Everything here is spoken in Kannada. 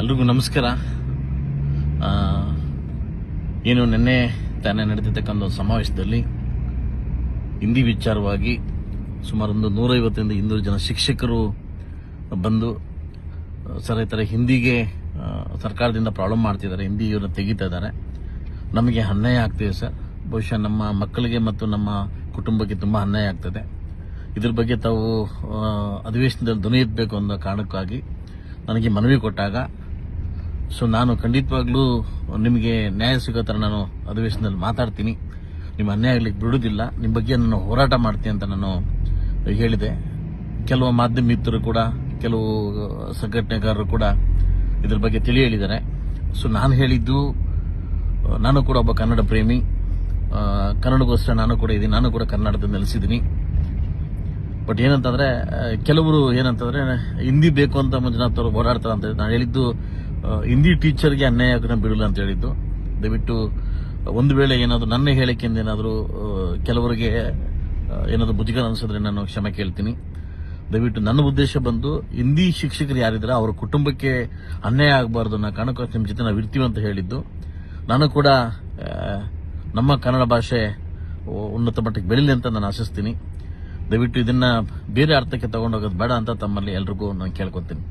ಎಲ್ರಿಗೂ ನಮಸ್ಕಾರ. ಏನು ನಿನ್ನೆ ತಾನೇ ನಡೆದಿರ್ತಕ್ಕಂಥ ಸಮಾವೇಶದಲ್ಲಿ ಹಿಂದಿ ವಿಚಾರವಾಗಿ ಸುಮಾರು ಒಂದು ನೂರೈವತ್ತರಿಂದ ಇನ್ನೂರು ಜನ ಶಿಕ್ಷಕರು ಬಂದು ಸರ್ ಈ ಥರ ಹಿಂದಿಗೆ ಸರ್ಕಾರದಿಂದ ಪ್ರಾಬ್ಲಮ್ ಮಾಡ್ತಿದ್ದಾರೆ ಹಿಂದಿ ಇವ್ರನ್ನ ತೆಗಿತಾ ಇದ್ದಾರೆ. ನಮಗೆ ಅನ್ಯಾಯ ಆಗ್ತಿದೆ ಸರ್. ಬಹುಶಃ ನಮ್ಮ ಮಕ್ಕಳಿಗೆ ಮತ್ತು ನಮ್ಮ ಕುಟುಂಬಕ್ಕೆ ತುಂಬ ಅನ್ಯಾಯ ಆಗ್ತದೆ. ಇದ್ರ ಬಗ್ಗೆ ತಾವು ಅಧಿವೇಶನದಲ್ಲಿ ಧ್ವನಿ ಎತ್ತಬೇಕು ಅನ್ನೋ ಕಾರಣಕ್ಕಾಗಿ ನನಗೆ ಮನವಿ ಕೊಟ್ಟಾಗ ಸೊ ನಾನು ಖಂಡಿತವಾಗ್ಲೂ ನಿಮಗೆ ನ್ಯಾಯ ಸಿಗೋ ಥರ ನಾನು ಅಧಿವೇಶನದಲ್ಲಿ ಮಾತಾಡ್ತೀನಿ. ನಿಮ್ಮ ಅನ್ಯಾಯ ಆಗ್ಲಿಕ್ಕೆ ಬಿಡುವುದಿಲ್ಲ. ನಿಮ್ಮ ಬಗ್ಗೆ ನಾನು ಹೋರಾಟ ಮಾಡ್ತೀನಿ ಅಂತ ನಾನು ಹೇಳಿದೆ. ಕೆಲವು ಮಾಧ್ಯಮ ಮಿತ್ರರು ಕೂಡ, ಕೆಲವು ಸಂಘಟನೆಗಾರರು ಕೂಡ ಇದ್ರ ಬಗ್ಗೆ ತಿಳಿ ಹೇಳಿದ್ದಾರೆ ಸೊ ನಾನು ಹೇಳಿದ್ದು, ನಾನು ಕೂಡ ಒಬ್ಬ ಕನ್ನಡ ಪ್ರೇಮಿ. ಕನ್ನಡಗೋಸ್ಕರ ನಾನು ಕೂಡ ಇದ್ದೀನಿ ನಾನು ಕೂಡ ಕನ್ನಡದ ನೆಲೆಸಿದ್ದೀನಿ. ಬಟ್ ಏನಂತಂದ್ರೆ ಕೆಲವರು ಏನಂತಂದ್ರೆ, ಹಿಂದಿ ಬೇಕು ಅಂತ ಮಂಜುನಾಥ್ ಅವರು ಹೋರಾಡ್ತಾರೆ ಅಂತ ನಾನು ಹೇಳಿದ್ದು ಹಿಂದಿ ಟೀಚರ್ಗೆ ಅನ್ಯಾಯ ಆಗೋದನ್ನ ಬಿಡಲ್ಲ ಅಂತ ಹೇಳಿದ್ದು. ದಯವಿಟ್ಟು ಒಂದು ವೇಳೆ ಏನಾದರೂ ನನ್ನ ಹೇಳಿಕೆಯಿಂದ ಏನಾದರೂ ಕೆಲವರಿಗೆ ಏನಾದರೂ ಮುಜುಗರ ಅನಿಸಿದ್ರೆ ನಾನು ಕ್ಷಮೆ ಕೇಳ್ತೀನಿ. ದಯವಿಟ್ಟು ನನ್ನ ಉದ್ದೇಶ ಬಂದು ಹಿಂದಿ ಶಿಕ್ಷಕರು ಯಾರಿದ್ರೆ ಅವರ ಕುಟುಂಬಕ್ಕೆ ಅನ್ಯಾಯ ಆಗಬಾರ್ದು ಅನ್ನೋ ಕಾರಣಕ್ಕೋಸ್ಕರ ನಿಮ್ಮ ಜೊತೆ ನಾವು ಇರ್ತೀವಿ ಅಂತ ಹೇಳಿದ್ದು. ನಾನು ಕೂಡ ನಮ್ಮ ಕನ್ನಡ ಭಾಷೆ ಉನ್ನತ ಮಟ್ಟಕ್ಕೆ ಬೆಳಿಲಿ ಅಂತ ನಾನು ಆಶಿಸ್ತೀನಿ. ದಯವಿಟ್ಟು ಇದನ್ನ ಬೇರೆ ಅರ್ಥಕ್ಕೆ ತಗೊಂಡೋಗೋದು ಬೇಡ ಅಂತ ತಮ್ಮಲ್ಲಿ ಎಲ್ರಿಗೂ ನಾನು ಕೇಳ್ಕೊತೀನಿ.